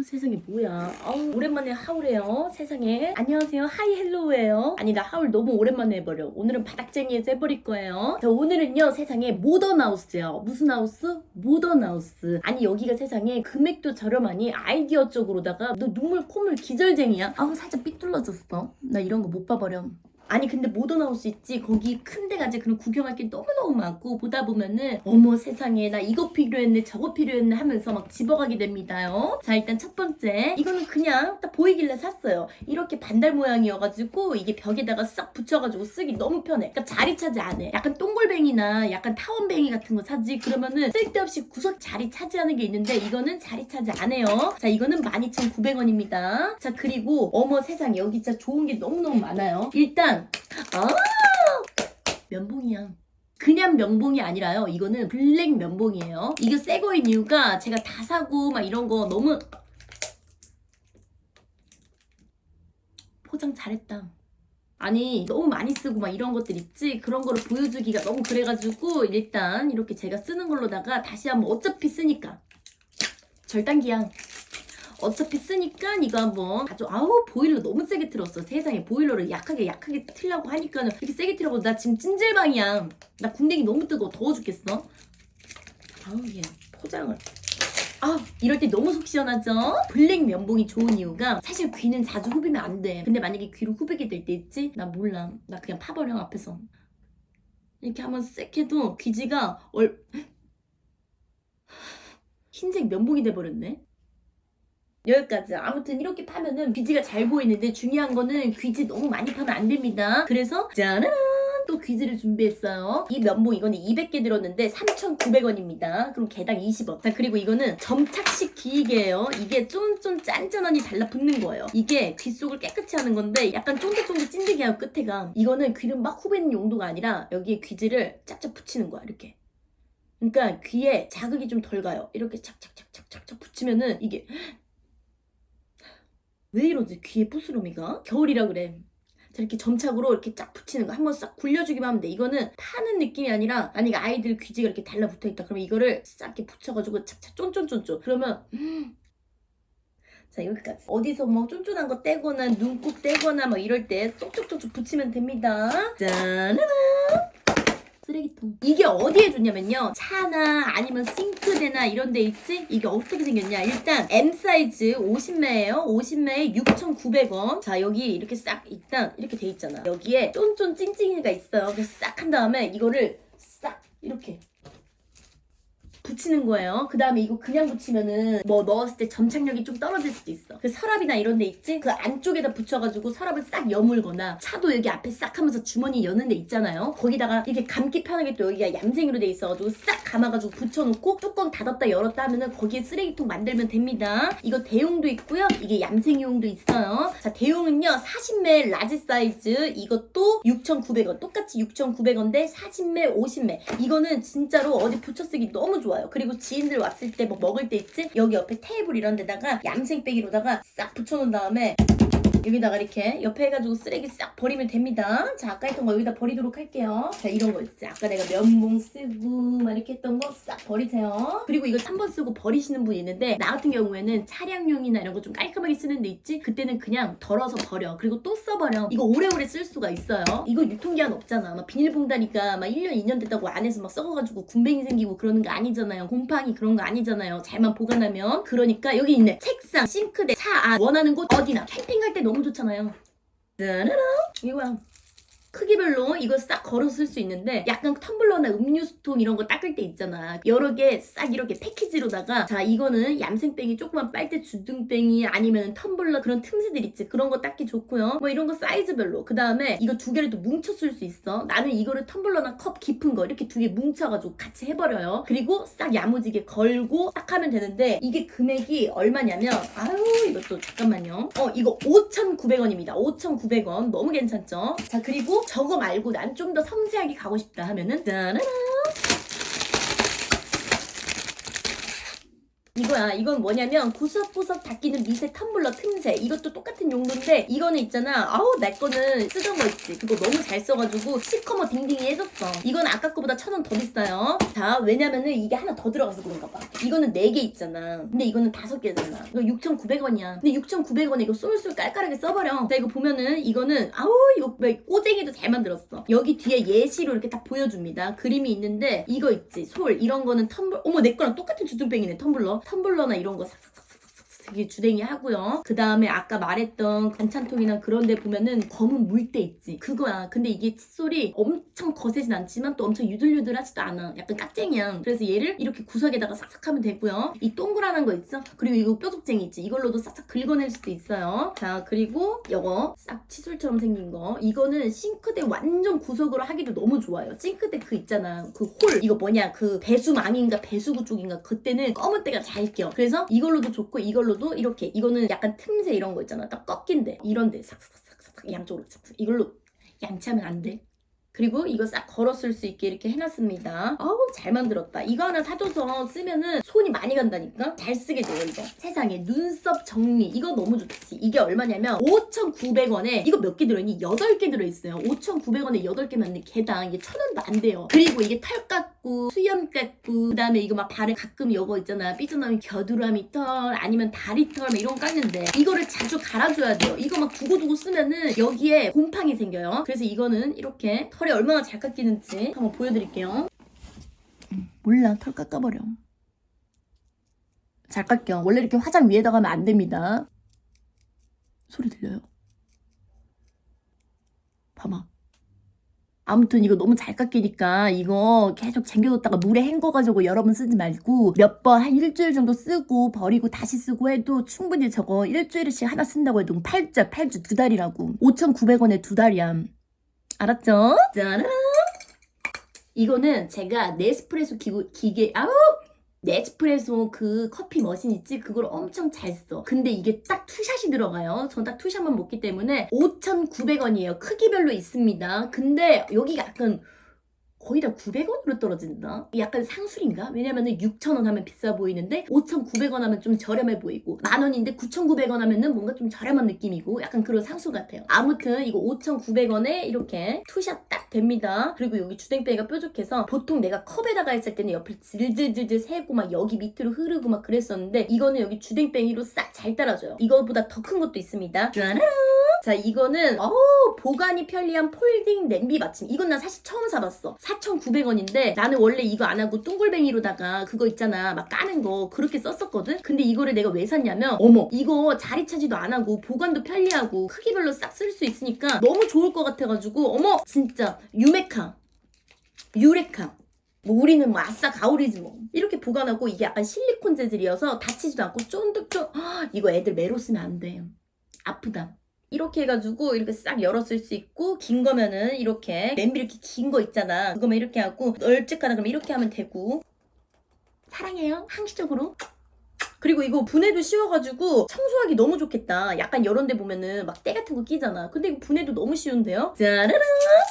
아우 세상에 뭐야? 아우 오랜만에 하울해요. 세상에. 안녕하세요. 하이 헬로우예요. 아니 나 하울 너무 오랜만에 해버려. 오늘은 바닥쟁이에서 해버릴 거예요. 자 오늘은요 세상에 모던 하우스요. 무슨 하우스? 모던 하우스. 아니 여기가 세상에 금액도 저렴하니 아이디어 쪽으로다가 너 눈물 콧물 기절쟁이야? 아우 살짝 삐뚤어졌어. 나 이런 거 못 봐버려 아니 근데 모던하우스 있지. 거기 큰 데 가지. 그럼 구경할 게 너무너무 많고 보다 보면은 어머 세상에. 나 이거 필요했네 저거 필요했네 하면서 막 집어가게 됩니다요. 자 일단 첫 번째. 이거는 그냥 딱 보이길래 샀어요. 이렇게 반달 모양이어가지고 이게 벽에다가 싹 붙여가지고 쓰기 너무 편해. 그러니까 자리 차지 안해 약간 동글뱅이나 약간 타원뱅이 같은 거 사지. 그러면은 쓸데없이 구석 자리 차지하는 게 있는데 이거는 자리 차지 안 해요. 자 이거는 12,900원입니다. 자 그리고 어머 세상에. 여기 진짜 좋은 게 너무너무 많아요. 일단 아 면봉이야. 그냥 면봉이 아니라요. 이거는 블랙 면봉이에요. 이게 새 거인 이유가 제가 다 사고 막 이런 거 너무 포장 잘했다. 아니 너무 많이 쓰고 막 이런 것들 있지 그런 거를 보여주기가 너무 그래가지고 일단 이렇게 제가 쓰는 걸로다가 다시 한번 어차피 쓰니까 절단기야 어차피 쓰니까 이거 한번 가져. 아우 보일러 너무 세게 틀었어. 세상에 보일러를 약하게 약하게 틀라고 하니까는 이렇게 세게 틀라고 나 지금 찐질방이야. 나 궁뎅이 너무 뜨거워 더워 죽겠어. 아우 얘 포장을. 아 이럴 때 너무 속 시원하죠? 블랙 면봉이 좋은 이유가 사실 귀는 자주 후비면 안 돼. 근데 만약에 귀로 후비게 될 때 있지? 나 몰라. 나 그냥 파버려 앞에서. 이렇게 한번 쓱 해도 귀지가 얼 흰색 면봉이 돼버렸네. 여기까지. 아무튼 이렇게 파면은 귀지가 잘 보이는데 중요한 거는 귀지 너무 많이 파면 안 됩니다. 그래서 짜란! 또 귀지를 준비했어요. 이 면봉 이거는 200개 들었는데 3,900원입니다. 그럼 개당 20원. 자 그리고 이거는 점착식 귀이개예요. 이게 쫀쫀 짠짠하니 달라붙는 거예요. 이게 귀 속을 깨끗이 하는 건데 약간 쫀득쫀득 찐득이 하고 끝에가 이거는 귀를 막 후배는 용도가 아니라 여기에 귀지를 짝짝 붙이는 거야 이렇게. 그러니까 귀에 자극이 좀 덜 가요. 이렇게 착착착착착착 붙이면은 이게 왜 이러지? 귀에 부스러미가? 겨울이라 그래. 자, 이렇게 점착으로 이렇게 쫙 붙이는 거. 한번 싹 굴려주기만 하면 돼. 이거는 파는 느낌이 아니라, 만약에 아이들 귀지가 이렇게 달라붙어 있다. 그러면 이거를 싹 이렇게 붙여가지고 착착 쫀쫀쫀쫀. 그러면, 음. 자, 여기까지. 어디서 뭐 쫀쫀한 거 떼거나, 눈곱 떼거나 뭐 이럴 때 쪽쪽쪽쪽 붙이면 됩니다. 짜라란! 쓰레기통. 이게 어디에 좋냐면요. 차나 아니면 싱크대나 이런 데 있지? 이게 어떻게 생겼냐. 일단 M 사이즈 50매예요. 50매에 6,900원. 자, 여기 이렇게 싹 일단 이렇게 돼 있잖아. 여기에 쫀쫀 찡찡이가 있어요. 그래서 싹 한 다음에 이거를 싹 이렇게 붙이는 거예요. 그 다음에 이거 그냥 붙이면은 뭐 넣었을 때 점착력이 좀 떨어질 수도 있어. 그 서랍이나 이런 데 있지? 그 안쪽에다 붙여가지고 서랍을 싹 여물거나 차도 여기 앞에 싹 하면서 주머니 여는 데 있잖아요. 거기다가 이렇게 감기 편하게 또 여기가 얌생이로 돼 있어가지고 싹 감아가지고 붙여놓고 뚜껑 닫았다 열었다 하면은 거기에 쓰레기통 만들면 됩니다. 이거 대용도 있고요. 이게 얌생이용도 있어요. 자 대용은요 40매 라지 사이즈 이것도 6,900원 똑같이 6,900원인데 40매 50매 이거는 진짜로 어디 붙여 쓰기 너무 좋아요. 그리고 지인들 왔을 때 뭐 먹을 때 있지? 여기 옆에 테이블 이런 데다가 얌생빼기로다가 싹 붙여놓은 다음에 여기다가 이렇게 옆에 해가지고 쓰레기 싹 버리면 됩니다. 자, 아까 했던 거 여기다 버리도록 할게요. 자, 이런 거 있지. 아까 내가 면봉 쓰고 막 이렇게 했던 거 싹 버리세요. 그리고 이거 한번 쓰고 버리시는 분이 있는데 나 같은 경우에는 차량용이나 이런 거 좀 깔끔하게 쓰는 데 있지? 그때는 그냥 덜어서 버려. 그리고 또 써버려. 이거 오래오래 쓸 수가 있어요. 이거 유통기한 없잖아. 막 비닐봉다니까 막 1년, 2년 됐다고 안에서 막 썩어가지고 군뱅이 생기고 그러는 거 아니잖아요. 곰팡이 그런 거 아니잖아요. 잘만 보관하면. 그러니까 여기 있네. 책상, 싱크대, 차 안, 원하는 곳 어디나. 캠핑 갈때 너무 좋잖아요. 짜라란 이거야. 크기별로 이거 싹 걸어 쓸 수 있는데 약간 텀블러나 음료수통 이런 거 닦을 때 있잖아. 여러 개 싹 이렇게 패키지로다가 자 이거는 얌생뱅이 조그만 빨대 주둥뱅이 아니면 텀블러 그런 틈새들 있지. 그런 거 닦기 좋고요. 뭐 이런 거 사이즈별로. 그 다음에 이거 두 개를 또 뭉쳐 쓸 수 있어. 나는 이거를 텀블러나 컵 깊은 거 이렇게 두 개 뭉쳐가지고 같이 해버려요. 그리고 싹 야무지게 걸고 딱 하면 되는데 이게 금액이 얼마냐면 아유 이것도 잠깐만요. 어 이거 5,900원입니다. 5,900원. 너무 괜찮죠? 자 그리고 저거 말고 난 좀 더 섬세하게 가고 싶다 하면은 짜라란 이거 이거야. 이건 뭐냐면 구석구석 닦이는 미세 텀블러 틈새. 이것도 똑같은 용도인데 이거는 있잖아. 아우 내 거는 쓰던 거 있지. 그거 너무 잘 써가지고 시커머 딩딩이 해줬어. 이건 아까 거보다 천 원 더 비싸요. 자 왜냐면은 이게 하나 더 들어가서 그런가 봐. 이거는 네 개 있잖아. 근데 이거는 다섯 개잖아. 이거 6,900원이야. 근데 6,900원에 이거 쏠쏠 깔깔하게 써버려. 자 이거 보면은 이거는 아우 이거 왜 꼬쟁이도 잘 만들었어. 여기 뒤에 예시로 이렇게 딱 보여줍니다. 그림이 있는데 이거 있지. 솔 이런 거는 텀블 어머 내 거랑 똑같은 주둥뱅이네 텀블러. 텀블러나 이런 거 싹싹싹 되게 주댕이 하고요. 그 다음에 아까 말했던 반찬통이나 그런 데 보면은 검은 물때 있지. 그거야. 근데 이게 칫솔이 엄청 거세진 않지만 또 엄청 유들유들하지도 않아. 약간 깍쟁이야. 그래서 얘를 이렇게 구석에다가 싹싹 하면 되고요. 이 동그란한 거 있어? 그리고 이거 뾰족쟁이 있지. 이걸로도 싹싹 긁어낼 수도 있어요. 자, 그리고 이거 싹 칫솔처럼 생긴 거. 이거는 싱크대 완전 구석으로 하기도 너무 좋아요. 싱크대 그 있잖아. 그 홀. 이거 뭐냐. 그 배수망인가 배수구 쪽인가. 그때는 검은 때가 잘 껴. 그래서 이걸로도 좋고 이걸로도 이렇게. 이거는 약간 틈새 이런 거 있잖아. 딱 꺾인데. 이런데 싹싹싹싹 양쪽으로 싹싹. 이걸로 양치하면 안 돼. 그리고 이거 싹쓸수 있게 이렇게 해놨습니다. 아우 잘 만들었다. 이거 하나 사줘서 쓰면은 손이 많이 간다니까? 잘 쓰게 돼요 이거. 세상에 눈썹 정리 이거 너무 좋지. 이게 얼마냐면 5,900원에 이거 몇 개 들어있니? 8개 들어있어요. 5,900원에 8개면 개당 이게 1,000원도 안 돼요. 그리고 이게 털 깎고 수염 깎고 그다음에 이거 막 발에 가끔 이거 있잖아. 삐져나온 겨드랑이 털 아니면 다리 털막 이런 거 깎는데 이거를 자주 갈아줘야 돼요. 이거 막 두고두고 쓰면은 여기에 곰팡이 생겨요. 그래서 이거는 이렇게 털이 얼마나 잘 깎이는지 한번 보여드릴게요. 몰라 털 깎아버려. 잘 깎여. 원래 이렇게 화장 위에다가 하면 안 됩니다. 소리 들려요? 봐봐. 아무튼 이거 너무 잘 깎이니까 이거 계속 쟁겨뒀다가 물에 헹궈가지고 여러 번 쓰지 말고 몇 번 한 일주일 정도 쓰고 버리고 다시 쓰고 해도 충분히 저거 일주일씩 하나 쓴다고 해도 8주, 8주 두 달이라고. 5,900원에 두 달이야. 알았죠? 짜란! 이거는 제가 네스프레소 기구, 기계, 아우! 네스프레소 그 커피 머신 있지? 그걸 엄청 잘 써. 근데 이게 딱 투샷이 들어가요. 전 딱 투샷만 먹기 때문에 5,900원이에요. 크기별로 있습니다. 근데 여기가 약간 거의 다 900원으로 떨어진다? 약간 상술인가? 왜냐면은 6,000원 하면 비싸 보이는데 5,900원 하면 좀 저렴해 보이고 만원인데 9,900원 하면은 뭔가 좀 저렴한 느낌이고 약간 그런 상술 같아요. 아무튼 이거 5,900원에 이렇게 투샷 딱 됩니다. 그리고 여기 주댕뱅이가 뾰족해서 보통 내가 컵에다가 했을 때는 옆을 질질질질 새고 막 여기 밑으로 흐르고 막 그랬었는데 이거는 여기 주댕뱅이로 싹 잘 따라줘요. 이거보다 더 큰 것도 있습니다. 짜란! 자 이거는 어 보관이 편리한 폴딩 냄비 받침. 이건 나 사실 처음 사봤어. 4,900원인데 나는 원래 이거 안 하고 둥글뱅이로다가 그거 있잖아. 막 까는 거 그렇게 썼었거든? 근데 이거를 내가 왜 샀냐면 어머 이거 자리 차지도 안 하고 보관도 편리하고 크기별로 싹 쓸 수 있으니까 너무 좋을 것 같아가지고 어머 진짜 유메카. 유레카. 뭐 우리는 뭐 아싸 가오리지 뭐. 이렇게 보관하고 이게 약간 실리콘 재질이어서 다치지도 않고 쫀득쫀 아, 이거 애들 매로 쓰면 안 돼. 아프다 이렇게 해가지고 이렇게 싹쓸수 있고 긴 거면은 이렇게 냄비 이렇게 긴 거 있잖아. 그거만 이렇게 하고 널찍하다 그러면 이렇게 하면 되고. 사랑해요. 항시적으로 그리고 이거 분해도 쉬워가지고 청소하기 너무 좋겠다. 약간 이런 데 보면은 막 때 같은 거 끼잖아. 근데 이거 분해도 너무 쉬운데요? 짜라란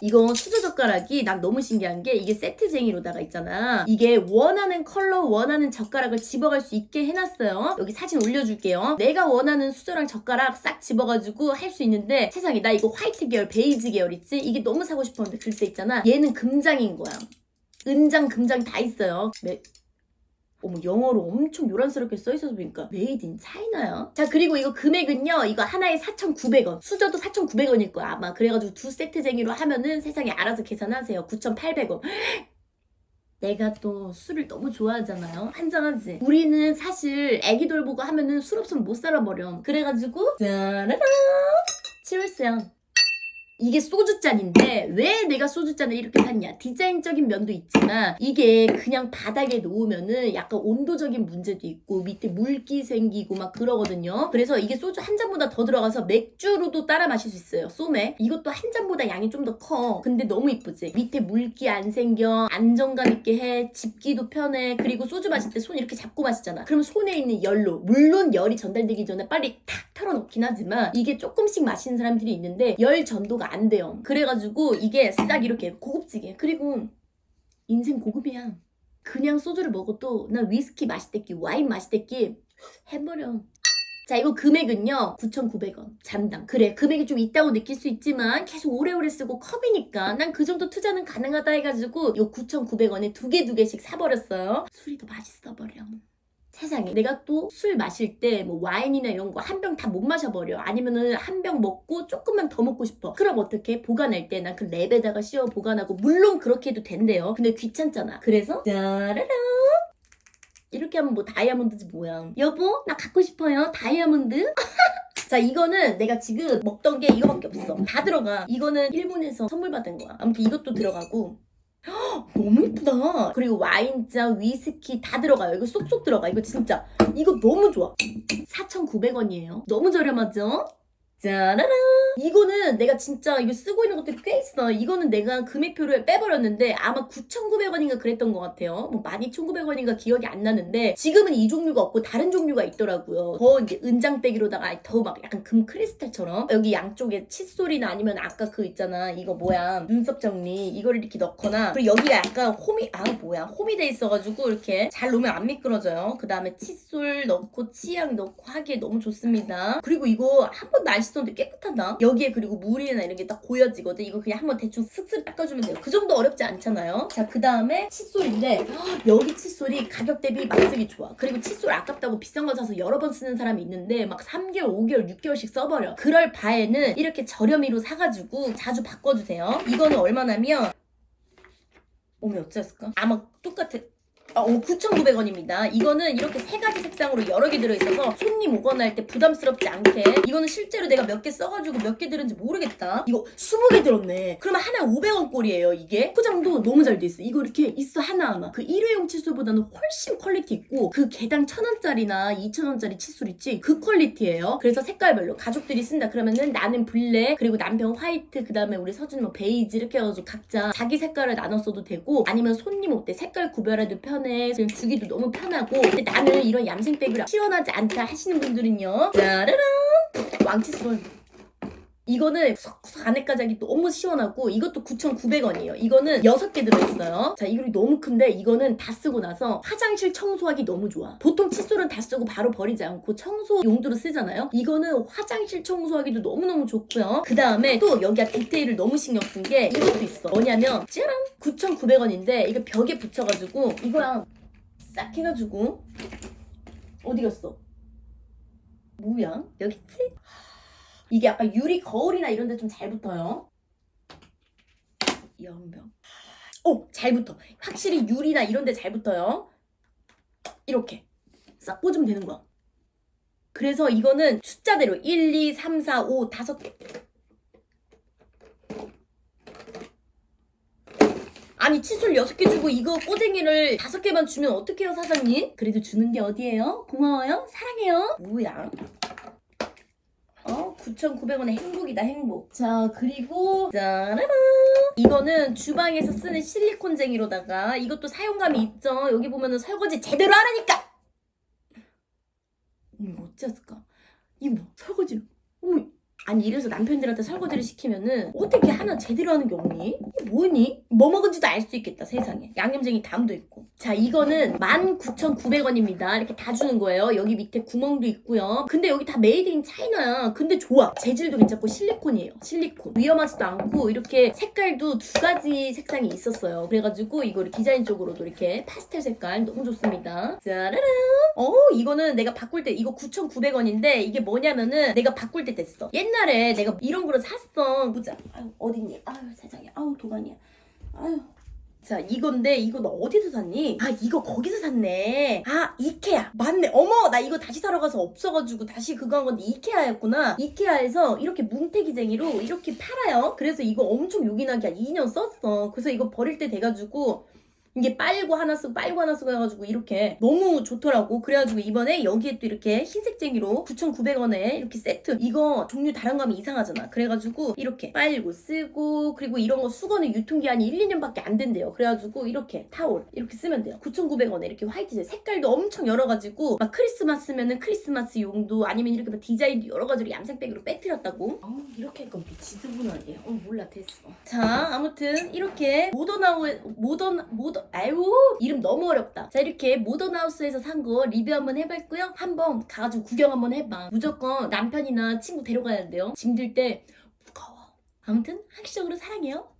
이거 수저 젓가락이 난 너무 신기한 게 이게 세트쟁이로다가 있잖아. 이게 원하는 컬러 원하는 젓가락을 집어갈 수 있게 해놨어요. 여기 사진 올려줄게요. 내가 원하는 수저랑 젓가락 싹 집어가지고 할 수 있는데 세상에 나 이거 화이트 계열 베이지 계열 있지? 이게 너무 사고 싶었는데 글쎄 있잖아. 얘는 금장인 거야. 은장 금장 다 있어요. 네. 어머 영어로 엄청 요란스럽게 써있어서 보니까 메이드 인 차이나요? 자 그리고 이거 금액은요 이거 하나에 4,900원. 수저도 4,900원일 거야. 아마 그래가지고 두 세트쟁이로 하면은 세상에 알아서 계산하세요. 9,800원. 내가 또 술을 너무 좋아하잖아요. 한잔하지. 우리는 사실 애기 돌보고 하면은 술 없으면 못 살아버려 그래가지고 짜라란 치울스요 이게 소주잔인데 왜 내가 소주잔을 이렇게 샀냐? 디자인적인 면도 있지만 이게 그냥 바닥에 놓으면은 약간 온도적인 문제도 있고 밑에 물기 생기고 막 그러거든요. 그래서 이게 소주 한 잔보다 더 들어가서 맥주로도 따라 마실 수 있어요. 소맥. 이것도 한 잔보다 양이 좀 더 커. 근데 너무 이쁘지? 밑에 물기 안 생겨. 안정감 있게 해. 집기도 편해. 그리고 소주 마실 때 손 이렇게 잡고 마시잖아. 그러면 손에 있는 열로 물론 열이 전달되기 전에 빨리 탁 털어놓긴 하지만 이게 조금씩 마시는 사람들이 있는데 열 전도가 안 돼요. 그래가지고 이게 싹 이렇게 고급지게. 그리고 인생 고급이야. 그냥 소주를 먹어도 나 위스키 맛있댔기 와인 맛있댔기 해버려 자 이거 금액은요 9,900원 잔당 그래 금액이 좀 있다고 느낄 수 있지만 계속 오래오래 쓰고 컵이니까 난 그 정도 투자는 가능하다 해가지고 요 9,900원에 두 개 두 개씩 사버렸어요 술이 더 맛있어 버려 세상에. 내가 또 술 마실 때 뭐 와인이나 이런 거 한 병 다 못 마셔버려. 아니면은 한 병 먹고 조금만 더 먹고 싶어. 그럼 어떻게? 보관할 때 난 그 랩에다가 씌워 보관하고 물론 그렇게 해도 된대요. 근데 귀찮잖아. 그래서 짜라라 이렇게 하면 뭐 다이아몬드지 뭐야. 여보 나 갖고 싶어요. 다이아몬드. 자 이거는 내가 지금 먹던 게 이거밖에 없어. 다 들어가. 이거는 일본에서 선물 받은 거야. 아무튼 이것도 들어가고 헉, 너무 예쁘다. 그리고 와인잔 위스키 다 들어가요. 이거 쏙쏙 들어가. 이거 진짜 이거 너무 좋아. 4,900원이에요. 너무 저렴하죠? 짜라란 이거는 내가 진짜 이거 쓰고 있는 것들이 꽤 있어. 이거는 내가 금액표를 빼버렸는데 아마 9,900원인가 그랬던 것 같아요. 뭐 12,900원인가 기억이 안 나는데 지금은 이 종류가 없고 다른 종류가 있더라고요. 더 이제 은장백이로다가 더 막 약간 금 크리스탈처럼? 여기 양쪽에 칫솔이나 아니면 아까 그 있잖아. 이거 뭐야? 눈썹 정리. 이거를 이렇게 넣거나 그리고 여기가 약간 홈이 아 뭐야? 홈이 돼 있어가지고 이렇게 잘 놓으면 안 미끄러져요. 그 다음에 칫솔 넣고 치약 넣고 하기에 너무 좋습니다. 그리고 이거 한 번도 안 씻 었는데 깨끗하다. 여기에 그리고 물이나 이런 게 딱 고여지거든. 이거 그냥 한번 대충 슥슥 닦아주면 돼요. 그 정도 어렵지 않잖아요. 자 그 다음에 칫솔인데 헉, 여기 칫솔이 가격 대비 막 쓰기 좋아. 그리고 칫솔 아깝다고 비싼 거 사서 여러 번 쓰는 사람이 있는데 막 3개월 5개월 6개월씩 써버려. 그럴 바에는 이렇게 저렴이로 사가지고 자주 바꿔주세요. 이거는 얼마냐면 어머 어쩌을까? 아마 똑같아 어, 9,900원입니다. 이거는 이렇게 세 가지 색상으로 여러 개 들어있어서 손님 오거나 할 때 부담스럽지 않게 이거는 실제로 내가 몇 개 써가지고 몇 개 들은지 모르겠다. 이거 20개 들었네. 그러면 하나 500원 꼴이에요, 이게. 포장도 너무 잘 돼 있어. 이거 이렇게 있어, 하나하나. 그 일회용 칫솔보다는 훨씬 퀄리티 있고 그 개당 1,000원짜리나 2,000원짜리 칫솔 있지? 그 퀄리티예요. 그래서 색깔별로 가족들이 쓴다 그러면은 나는 블랙, 그리고 남편 화이트, 그 다음에 우리 서준 뭐 베이지 이렇게 해가지고 각자 자기 색깔을 나눠 써도 되고 아니면 손님 올 때 색깔 구별해도 편 해. 그냥 주기도 너무 편하고 근데 나는 이런 얌생백을 시원하지 않다 하시는 분들은요. 짜라란! 왕칫솔. 이거는 쏙쏙 안에까지 하기 너무 시원하고 이것도 9,900원이에요. 이거는 6개 들어있어요. 자, 이거 너무 큰데 이거는 다 쓰고 나서 화장실 청소하기 너무 좋아. 보통 칫솔은 다 쓰고 바로 버리지 않고 청소 용도로 쓰잖아요. 이거는 화장실 청소하기도 너무너무 좋고요. 그 다음에 또 여기가 디테일을 너무 신경 쓴 게 이것도 있어. 뭐냐면 짜란! 9,900원인데 이거 벽에 붙여가지고 이거랑 싹 해가지고 어디 갔어? 뭐야? 여기 있지? 이게 약간 유리 거울이나 이런 데 좀 잘 붙어요. 연병. 오! 잘 붙어. 확실히 유리나 이런 데 잘 붙어요. 이렇게. 싹 꽂으면 되는 거야. 그래서 이거는 숫자대로 1, 2, 3, 4, 5, 5개. 아니 칫솔 6개 주고 이거 꼬쟁이를 5개만 주면 어떡해요 사장님? 그래도 주는 게 어디예요? 고마워요? 사랑해요? 뭐야? 어, 9,900원의 행복이다, 행복. 자, 그리고, 짜라란! 이거는 주방에서 쓰는 실리콘쟁이로다가 이것도 사용감이 있죠. 여기 보면은 설거지 제대로 하라니까! 이거 어찌했을까? 이거 뭐, 설거지. 어머, 아니, 이래서 남편들한테 설거지를 시키면은 어떻게 하나 제대로 하는 게 없니? 이게 뭐니? 뭐 먹은지도 알 수 있겠다, 세상에. 양념쟁이 담도 있고. 자, 이거는 19,900원입니다. 이렇게 다 주는 거예요. 여기 밑에 구멍도 있고요. 근데 여기 다 메이드 인 차이나야. 근데 좋아. 재질도 괜찮고 실리콘이에요. 실리콘. 위험하지도 않고 이렇게 색깔도 두 가지 색상이 있었어요. 그래가지고 이거를 디자인 쪽으로도 이렇게 파스텔 색깔 너무 좋습니다. 짜라란. 어, 이거는 내가 바꿀 때 이거 9,900원인데 이게 뭐냐면은 내가 바꿀 때 됐어. 옛날 에 내가 이런 거를 샀어. 보자. 아유, 어딨니? 아유, 세상에. 아유, 도가니야. 아유. 자, 이건데 이거 너 어디서 샀니? 아, 이거 거기서 샀네. 아, 이케아. 맞네. 어머, 나 이거 다시 사러 가서 없어가지고 다시 그거 한 건데 이케아였구나. 이케아에서 이렇게 뭉태기쟁이로 이렇게 팔아요. 그래서 이거 엄청 요긴하게 한 2년 썼어. 그래서 이거 버릴 때 돼가지고 이게 빨고 하나 쓰고 빨고 하나 쓰고 해가지고 이렇게 너무 좋더라고. 그래가지고 이번에 여기에 또 이렇게 흰색쟁이로 9,900원에 이렇게 세트. 이거 종류 다른 거 하면 이상하잖아. 그래가지고 이렇게 빨고 쓰고 그리고 이런 거 수거는 유통기한이 1, 2년밖에 안 된대요. 그래가지고 이렇게 타올 이렇게 쓰면 돼요. 9,900원에 이렇게 화이트 색깔도 엄청 여러가지고 막 크리스마스면은 크리스마스 용도 아니면 이렇게 막 디자인도 여러 가지로 얌생백으로 빼뜨렸다고. 어, 이렇게 하니까 미치드분 아니에요. 어 몰라 됐어. 자 아무튼 이렇게 모던하고 모던 모던 너 아유 이름 너무 어렵다. 자 이렇게 모던하우스에서 산 거 리뷰 한번 해봤고요. 한번 가가지고 구경 한번 해봐. 무조건 남편이나 친구 데려가야 돼요. 짐 들 때 무거워. 아무튼 한시적으로 사랑해요.